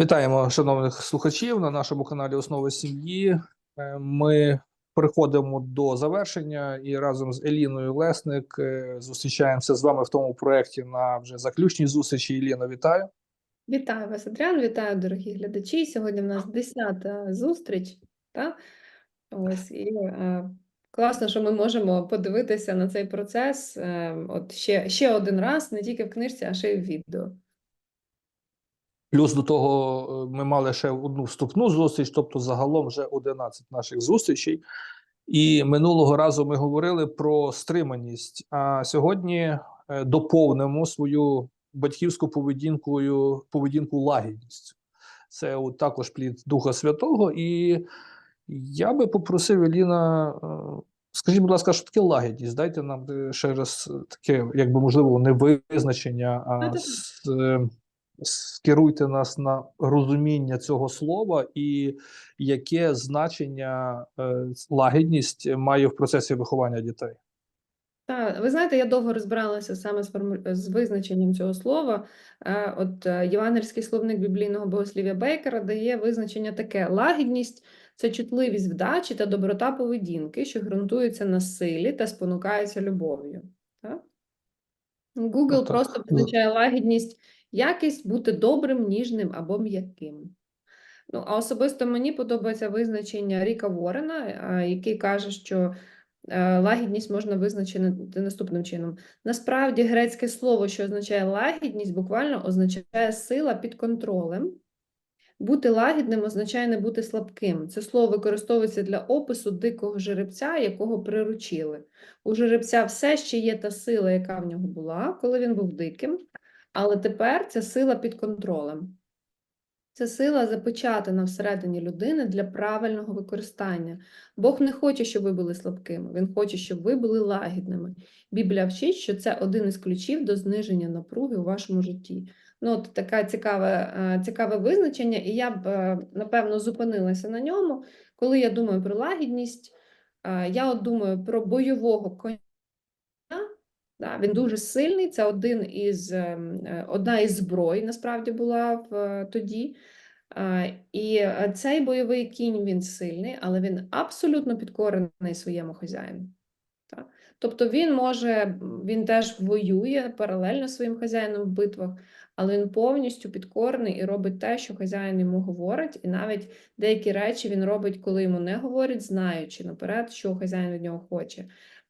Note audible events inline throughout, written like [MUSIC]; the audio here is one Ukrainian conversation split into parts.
Вітаємо шановних слухачів на нашому каналі Основи сім'ї. Е, Ми переходимо до завершення і разом з Еліною Лесник е, зустрічаємося з вами в тому проєкті на вже заключній зустрічі. Еліно, вітаю. Вітаю вас, Адріан, вітаю, дорогі глядачі. Сьогодні в нас 10-та зустріч. Та? Ось, і е, класно, що ми можемо подивитися на цей процес е, от ще, ще один раз, не тільки в книжці, а ще й в відео. Плюс до того е, ми мали ще одну вступну зустріч, тобто загалом вже 11 наших зустрічей. І минулого разу ми говорили про стриманість. А сьогодні е, доповнимо свою батьківську поведінкою поведінку лагідністю. Це от також плід Духа Святого. І я би попросив Еліна, е, скажіть, будь ласка, що таке лагідність? Дайте нам ще раз таке, якби можливо, не визначення, а скеруйте нас на розуміння цього слова і яке значення е, лагідність має в процесі виховання дітей. Та, ви знаєте, я довго розбиралася саме з, з визначенням цього слова. Е, От е, Євангельський словник біблійного богослів'я Бейкера дає визначення таке: лагідність це чутливість вдачі та доброта поведінки, що ґрунтується на силі та спонукається любов'ю. Google так. просто Ну. позначає лагідність, якість бути добрим, ніжним або м'яким. Ну, а особисто мені подобається визначення Ріка Ворена, який каже, що е, лагідність можна визначити наступним чином. Насправді, грецьке слово, що означає лагідність, буквально означає сила під контролем. Бути лагідним означає не бути слабким. Це слово використовується для опису дикого жеребця, якого приручили. У жеребця все ще є та сила, яка в нього була, коли він був диким, але тепер ця сила під контролем. Це сила запечатана всередині людини для правильного використання. Бог не хоче, щоб ви були слабкими, Він хоче, щоб ви були лагідними. Біблія вчить, що це один із ключів до зниження напруги у вашому житті. Ну, от таке цікаве, цікаве визначення, і я б, е, напевно, зупинилася на ньому. Коли я думаю про лагідність, е, я от думаю про бойового коня. Да, він дуже сильний. Це один із, ем, е, одна із зброй, насправді була в, е, тоді. І е, цей бойовий кінь він сильний, але він абсолютно підкорений своєму хазяїну. Тобто він може, він теж воює паралельно своїм хазяїном в битвах, але він повністю підкорений і робить те, що хазяїн йому говорить, і навіть деякі речі він робить, коли йому не говорять, знаючи наперед, що хазяїн від нього хоче.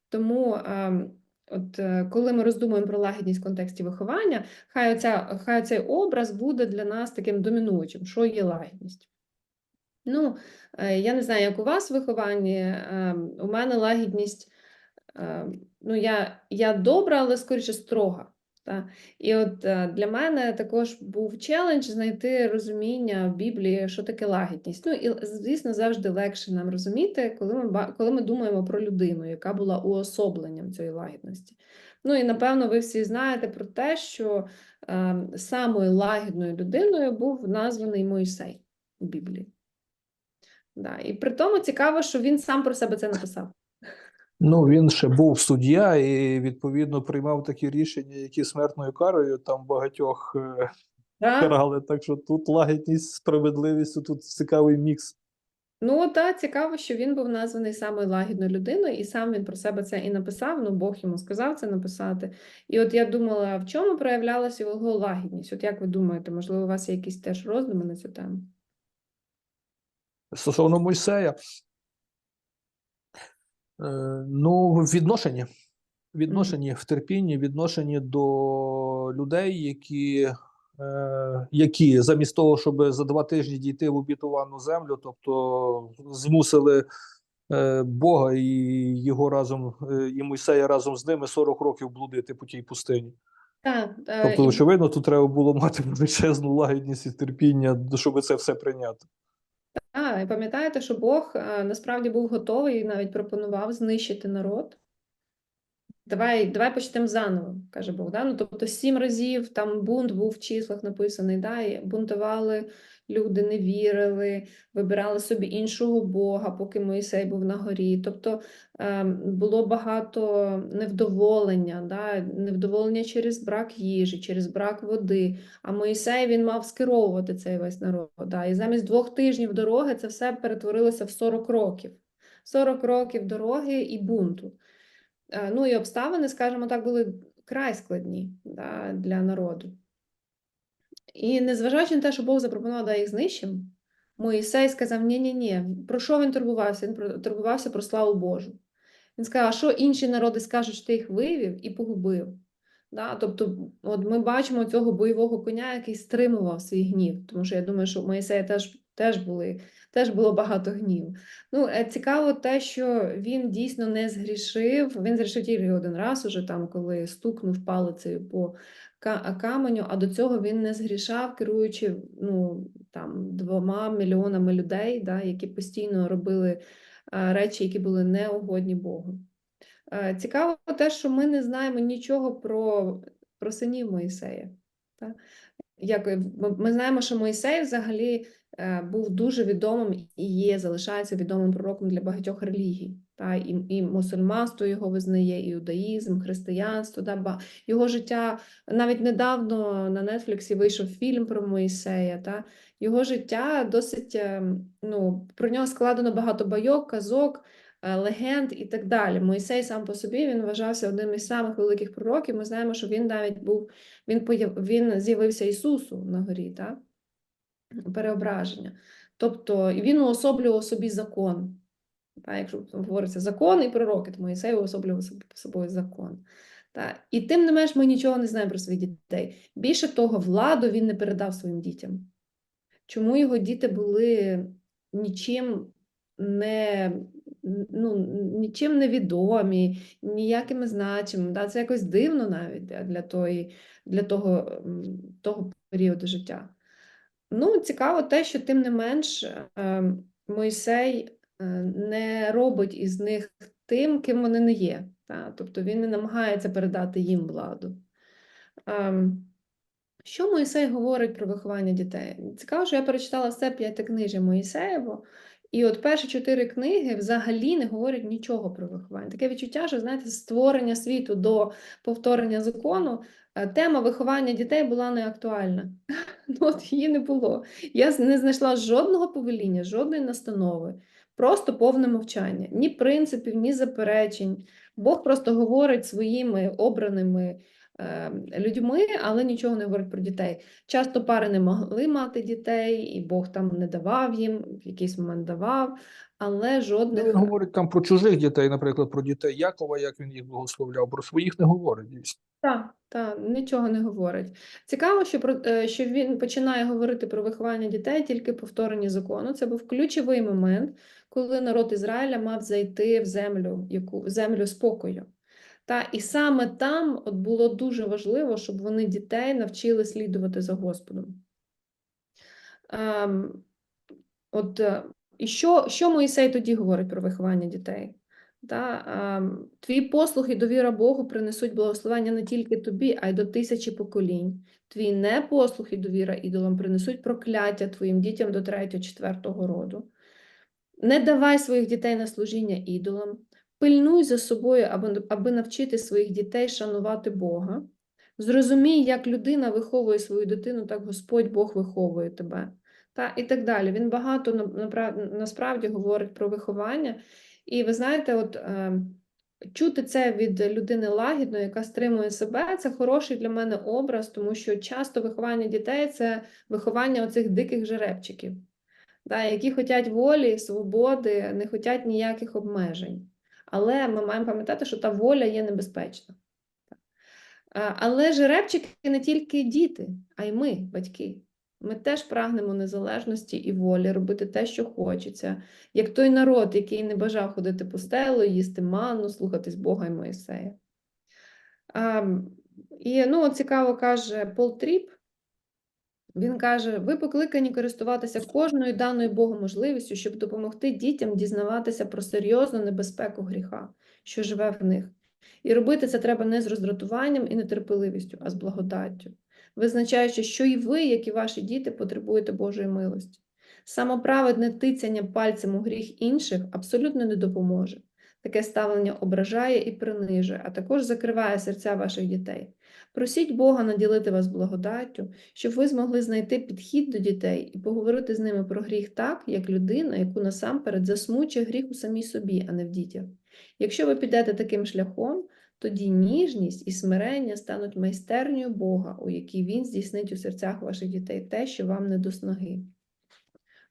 Тому, ем, от е, коли ми роздумуємо про лагідність в контексті виховання, хай оця, хай цей образ буде для нас таким домінуючим, що є лагідність. Ну, е, я не знаю, як у вас виховання, ем, у мене лагідність, ем, ну, я, я добра, але скоріше строга. Та? І от е, для мене також був челендж знайти розуміння в Біблії, що таке лагідність. Ну і звісно, завжди легше нам розуміти, коли ми, коли ми думаємо про людину, яка була уособленням цієї лагідності. Ну і напевно, ви всі знаєте про те, що е, самою лагідною людиною був названий Мойсей у Біблії. Да. І при тому цікаво, що він сам про себе це написав. Ну, він ще був суддя і відповідно приймав такі рішення, які смертною карою там багатьох е, карали. Так що тут лагідність, справедливість, тут цікавий мікс. Ну, так, цікаво, що він був названий самою лагідною людиною, і сам він про себе це і написав. Ну, Бог йому сказав це написати. І от я думала, в чому проявлялася його лагідність? От як ви думаєте, можливо, у вас є якісь теж роздуми на цю тему? Стосовно Мойсея, ну, в відношенні. Відношенні в терпінні, відношенні до людей, які, е, які замість того, щоб за два тижні дійти в обітовану землю, тобто змусили е, Бога і його разом, е, і Мойсея разом з ними 40 років блудити по тій пустині. Так, е, Тобто, і- очевидно, тут треба було мати величезну лагідність і терпіння, щоб це все прийняти. Пам'ятаєте, що Бог е, насправді був готовий і навіть пропонував знищити народ. Давай, давай почнемо заново, каже Бог. Да? Ну, тобто сім разів там бунт був в числах написаний, да? і бунтували люди не вірили, вибирали собі іншого Бога, поки Моїсей був на горі. Тобто ем, було багато невдоволення, да? невдоволення через брак їжі, через брак води. А Моїсей він мав скеровувати цей весь народ. Да? І замість двох тижнів дороги це все перетворилося в 40 років. 40 років дороги і бунту. Е, Ну і обставини, скажімо так, були край складні да, для народу. І незважаючи на те, що Бог запропонував, да їх знищимо, Моїсей сказав: ні-ні-ні, про що він турбувався? Він турбувався про славу Божу. Він сказав, а що інші народи скажуть, що ти їх вивів і погубив. Да? Тобто, от ми бачимо цього бойового коня, який стримував свій гнів, тому що я думаю, що Моїсея теж, теж, були, теж було багато гніву. Ну, е, цікаво те, що він дійсно не згрішив. Він згрішив тільки один раз, уже там, коли стукнув палицею по каменю, а до цього він не згрішав, керуючи ну, там, двома мільйонами людей, да, які постійно робили е, речі, які були неугодні Богу. Е, Цікаво те, що ми не знаємо нічого про, про синів Моїсея. Та? Як, е, ми, знаємо, що Моїсей взагалі е, був дуже відомим і є, залишається відомим пророком для багатьох релігій. Та? І, і мусульманство його визнає, і іудаїзм, християнство. Та? Його життя навіть недавно на Нетфліксі вийшов фільм про Моїсея. Та? Його життя досить, е, ну, про нього складено багато байок, казок легенд і так далі. Мойсей сам по собі він вважався одним із самих великих пророків. Ми знаємо, що він навіть був, він появ, він з'явився Ісусу на горі, так? переображення. Тобто він уособлював собі закон. Так, якщо говориться закон і пророки, то Моїсей уособлював собою закон. Так. І тим не менш ми нічого не знаємо про своїх дітей. Більше того, владу він не передав своїм дітям. Чому його діти були нічим не, ну, нічим не відомі, ніякими значимими. Да? Це якось дивно навіть для, тої, для того, того періоду життя. Ну, цікаво те, що тим не менш е, Мойсей е, не робить із них тим, ким вони не є. Та? Тобто він не намагається передати їм владу. Ем, Що Моїсей говорить про виховання дітей? Цікаво, що я перечитала все п'ятикнижжя Моїсеєво, і от перші чотири книги взагалі не говорять нічого про виховання. Таке відчуття, що знаєте, створення світу до повторення закону е, тема виховання дітей була не актуальна. [LAUGHS] Ну, от її не було. Я не знайшла жодного повеління, жодної настанови, просто повне мовчання, ні принципів, ні заперечень. Бог просто говорить своїми обраними людьми, але нічого не говорить про дітей. Часто пари не могли мати дітей, і Бог там не давав їм, в якийсь момент давав, але жодних. Він говорить там про чужих дітей, наприклад, про дітей Якова, як він їх благословляв, про своїх не говорить. дійсно. Так, так, нічого не говорить. Цікаво, що, про, е, що він починає говорити про виховання дітей тільки повторення закону. Це був ключовий момент, коли народ Ізраїля мав зайти в землю, яку, в землю спокою. Та, і саме там от було дуже важливо, щоб вони дітей навчили слідувати за Господом. Ем, от, е, і що, що Моїсей тоді говорить про виховання дітей? Та, ем, твій послух і довіра Богу принесуть благословення не тільки тобі, а й до тисячі поколінь. Твій непослух і довіра ідолам принесуть прокляття твоїм дітям до третього, четвертого роду. Не давай своїх дітей на служіння ідолам, пильнуй за собою, аби, навчити своїх дітей шанувати Бога. Зрозумій, як людина виховує свою дитину, так Господь Бог виховує тебе. Та, і так далі. Він багато насправді говорить про виховання. І ви знаєте, от е, чути це від людини лагідно, яка стримує себе, це хороший для мене образ, тому що часто виховання дітей це виховання оцих диких жеребчиків, да, які хочуть волі, свободи, не хочуть ніяких обмежень. Але ми маємо пам'ятати, що та воля є небезпечна. Але жеребчики не тільки діти, а й ми, батьки. Ми теж прагнемо незалежності і волі, робити те, що хочеться, як той народ, який не бажав ходити по стелу, їсти манну, слухатись Бога і Моїсея. А, і ну, цікаво каже Пол Тріп. Він каже: ви покликані користуватися кожною даною Богом можливістю, щоб допомогти дітям дізнаватися про серйозну небезпеку гріха, що живе в них. І робити це треба не з роздратуванням і нетерпеливістю, а з благодаттю. визначаючи, що і ви, як і ваші діти, потребуєте Божої милості. Самоправедне тицяння пальцем у гріх інших абсолютно не допоможе. Таке ставлення ображає і принижує, а також закриває серця ваших дітей. Просіть Бога наділити вас благодаттю, щоб ви змогли знайти підхід до дітей і поговорити з ними про гріх так, як людина, яку насамперед засмучує гріх у самій собі, а не в дітях. Якщо ви підете таким шляхом, тоді ніжність і смирення стануть майстернею Бога, у якій Він здійснить у серцях ваших дітей те, що вам не до сноги.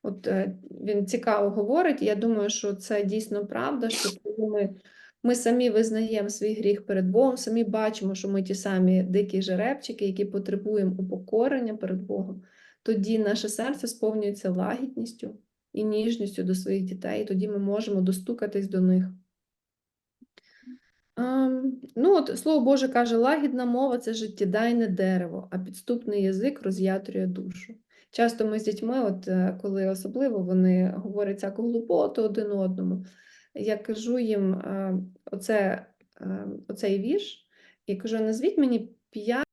От е, він цікаво говорить, я думаю, що це дійсно правда, що коли ми, ми самі визнаємо свій гріх перед Богом, самі бачимо, що ми ті самі дикі жеребчики, які потребуємо упокорення перед Богом, тоді наше серце сповнюється лагідністю і ніжністю до своїх дітей, і тоді ми можемо достукатись до них. Ем, ну, от слово Боже каже, лагідна мова це життєдайне дерево, а підступний язик роз'ятрює душу. Часто ми з дітьми, от е, коли особливо вони говорять всяку глупоту один одному, я кажу їм е, оце, е, оцей вірш, і кажу, назвіть мені п'ять